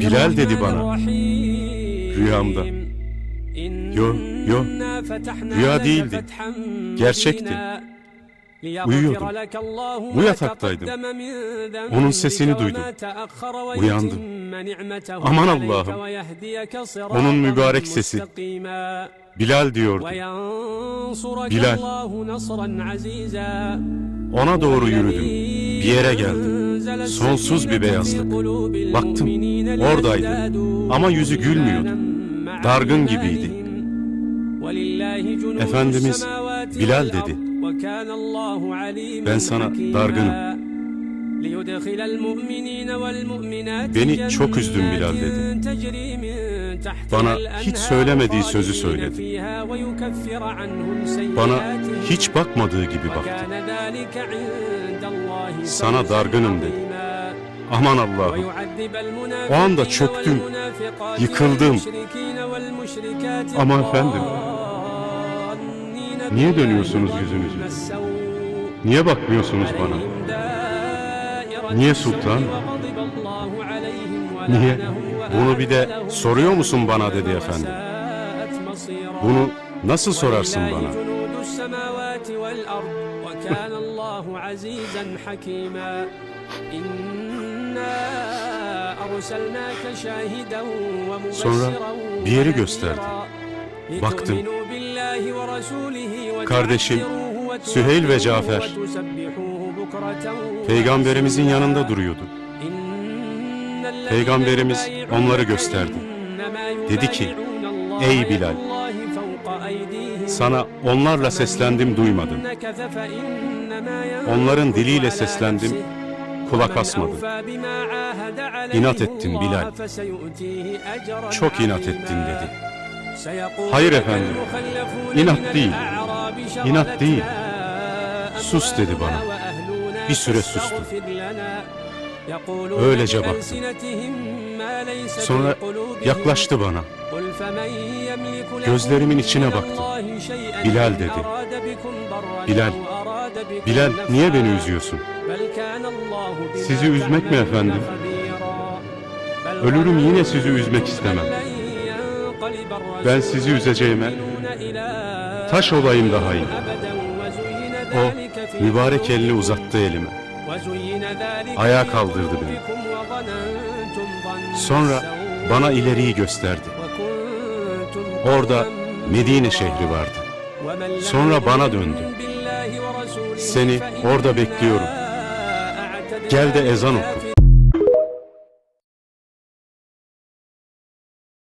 Bilal dedi bana. Rüyamda. Yo, yo. Rüya değildi. Gerçekti. Uyuyordum. Bu yataktaydım. Onun sesini duydum. Uyandım. Aman Allah'ım. Onun mübarek sesi. Bilal diyordu. Bilal. Ona doğru yürüdüm. Bir yere geldim. Sonsuz bir beyazlık. Baktım, oradaydı. Ama yüzü gülmüyordu. Dargın gibiydi. Efendimiz Bilal dedi. Ben sana dargınım. Beni çok üzdün Bilal dedi. Bana hiç söylemediği sözü söyledi. Bana hiç bakmadığı gibi baktı. Sana dargınım dedi. Aman Allah'ım. O anda çöktüm, yıkıldım. Ama efendim, niye dönüyorsunuz yüzünüzü? Niye bakmıyorsunuz bana? Niye sultan? Niye? Bunu bir de soruyor musun bana dedi efendim. Bunu nasıl sorarsın bana? Sonra bir yeri gösterdi. Baktım. Kardeşim Süheyl ve Cafer Peygamberimizin yanında duruyordu. Peygamberimiz onları gösterdi. Dedi ki, ey Bilal, sana onlarla seslendim duymadın. Onların diliyle seslendim, kulak asmadın. İnat ettin Bilal. Çok inat ettin dedi. Hayır efendim. İnat değil. İnat değil. Sus dedi bana. Bir süre sustum. Öylece baktım. Sonra yaklaştı bana. Gözlerimin içine baktı. Bilal dedi. Bilal, Bilal niye beni üzüyorsun? Sizi üzmek mi efendim? Ölürüm yine sizi üzmek istemem. Ben sizi üzeceğime taş olayım daha iyi. O mübarek elini uzattı elime. Ayağa kaldırdı beni. Sonra bana ileriyi gösterdi. Orada Medine şehri vardı. Sonra bana döndü. Seni orada bekliyorum. Gel de ezan oku.